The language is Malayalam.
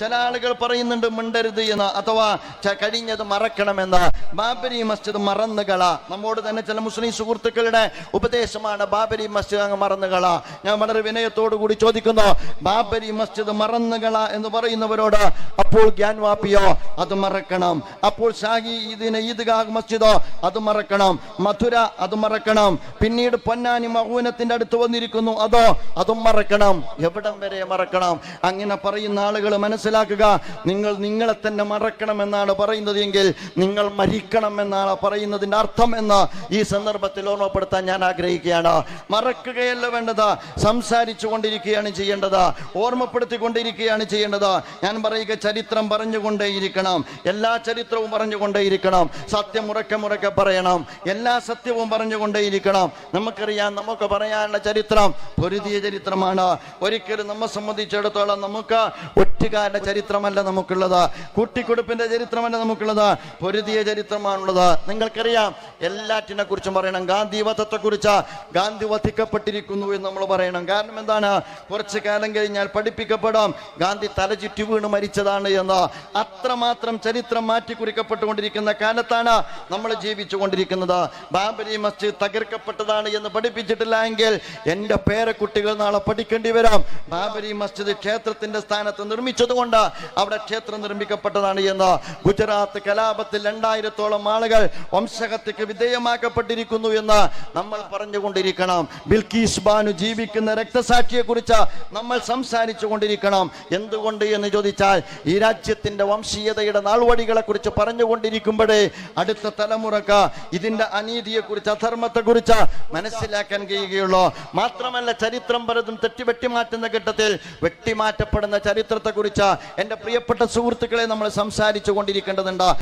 ചില ആളുകൾ പറയുന്നുണ്ട് മിണ്ടരുത് എന്ന്. അഥവാ കഴിഞ്ഞത് മറക്കണമെന്ന്. ബാബരി മസ്ജിദ് മറന്നുകള നമ്മോട് തന്നെ ചില മുസ്ലിം സുഹൃത്തുക്കളുടെ ഉപദേശമാണ് ബാബരി മസ്ജിദ് അങ്ങ് മറന്നുകള ഞാൻ വളരെ വിനയത്തോടു കൂടി ചോദിക്കുന്നു ബാബരി മസ്ജിദ് മറന്നുകള എന്ന് പറയുന്നവരോട് അപ്പോൾ ഗ്യാൻവാപ്പിയോ അത് മറക്കണം. അപ്പോൾ ഷാഹി ഇതിന് ഈദ്ഗാഹ് മസ്ജിദോ അത് മറക്കണം. മധുര അത് മറക്കണം. പിന്നീട് പൊന്നാനി മഹൂനത്തിന്റെ അടുത്ത് വന്നിരിക്കുന്നു അതോ അതും മറക്കണം. എവിടം വരെ മറക്കണം? അങ്ങനെ പറയുന്ന ആളുകൾ മനസ്സിലാക്കുക. നിങ്ങൾ നിങ്ങളെ തന്നെ മറക്കണം എന്നാണ് പറയുന്നത് എങ്കിൽ നിങ്ങൾ മരിക്കണം എന്നാണ് പറയുന്നതിന്റെ അർത്ഥം എന്ന് ഈ സന്ദർഭത്തിൽ ഓർമ്മപ്പെടുത്താൻ ഞാൻ ആഗ്രഹിക്കുകയാണ്. മറക്കുകയല്ല വേണ്ടത്. സംസാരിച്ചു കൊണ്ടിരിക്കുകയാണ് ചെയ്യേണ്ടത്. ഓർമ്മപ്പെടുത്തിക്കൊണ്ടിരിക്കുകയാണ് ചെയ്യേണ്ടത്. ഞാൻ പറയുക ചരിത്രം പറഞ്ഞുകൊണ്ടേയിരിക്കണം. എല്ലാ ചരിത്രവും പറഞ്ഞുകൊണ്ടേയിരിക്കണം. സത്യം ഉറക്കെ മുറക്കെ പറയണം. എല്ലാ സത്യവും പറഞ്ഞുകൊണ്ടേയിരിക്കണം. നമുക്കറിയാം നമുക്ക് പറയാനുള്ള ചരിത്രം പൊരുതിയ ചരിത്രമാണ്. ഒരിക്കലും നമ്മെ സംബന്ധിച്ചിടത്തോളം നമുക്ക് ഒറ്റുകാരുടെ ചരിത്രമല്ല നമുക്കുള്ളത്. കൂട്ടിക്കൊടുപ്പിന്റെ ചരിത്രമല്ല നമുക്കുള്ളത്. പൊരുതിയ ചരിത്രമാണുള്ളത്. നിങ്ങൾക്കറിയാം എല്ലാറ്റിനെ കുറിച്ചും പറയണം. ഗാന്ധി വധത്തെക്കുറിച്ച് ഗാന്ധി വധിക്കപ്പെട്ടിരിക്കുന്നു എന്ന് നമ്മൾ പറയണം. കാരണം എന്താണ്? കുറച്ചു കാലം കഴിഞ്ഞാൽ പഠിപ്പിക്കപ്പെടാം. ഗാന്ധി തലചുറ്റി വീണ് മരിച്ചതാണ് എന്ന്. അത്രമാത്രം ചരിത്രം മാറ്റി കുറിക്കപ്പെട്ടുകൊണ്ടിരിക്കുന്ന കാലത്താണ് നമ്മൾ ജീവിച്ചുകൊണ്ടിരിക്കുന്നത്. ബാബരി മസ്ജിദ് തകർക്കപ്പെട്ടതാണ് എന്ന് പഠിപ്പിച്ചിട്ടില്ല എങ്കിൽ എന്റെ പേരക്കുട്ടികൾ നാളെ പഠിക്കേണ്ടി വരാം. ബാബരി മസ്ജിദ് ക്ഷേത്രത്തിന്റെ സ്ഥാനത്ത് നിർമ്മിച്ചതുകൊണ്ട് അവിടെ ക്ഷേത്രം നിർമ്മിക്കപ്പെട്ടതാണ് എന്ന് ഗുജറാത്ത് കലാപത്തിൽ രണ്ടായിരത്തോളം ആളുകൾ വംശഹത്യക്ക് വിധേയമാക്കപ്പെട്ടിരിക്കുന്നു എന്ന് നമ്മൾ പറഞ്ഞുകൊണ്ടിരിക്കണം. ബിൽക്കീസ് ബാനു ജീവിക്കുന്ന രക്തസാക്ഷിയെ കുറിച്ച് നമ്മൾ സംസാരിച്ചു കൊണ്ടിരിക്കണം എന്തുകൊണ്ട് എന്ന് ചോദിച്ചാൽ ഈ രാജ്യത്തിന്റെ വംശീയതയുടെ നാൾവടികളെ കുറിച്ച് പറഞ്ഞുകൊണ്ടിരിക്കുമ്പോഴേ അടുത്ത തലമുറയ്ക്ക് ഇതിന്റെ അനീതിയെ കുറിച്ച് അധർമ്മത്തെ കുറിച്ച് മനസ്സിലാക്കാൻ കഴിയുകയുള്ളൂ. മാത്രമല്ല ചരിത്രം പലതും തെറ്റി വെട്ടിമാറ്റുന്ന ഘട്ടത്തിൽ വെട്ടിമാറ്റപ്പെടുന്ന ചരിത്രത്തെ കുറിച്ച് എന്റെ പ്രിയപ്പെട്ട സുഹൃത്തുക്കളെ നമ്മൾ സംസാരിച്ചു കൊണ്ടിരിക്കേണ്ടതുണ്ട്.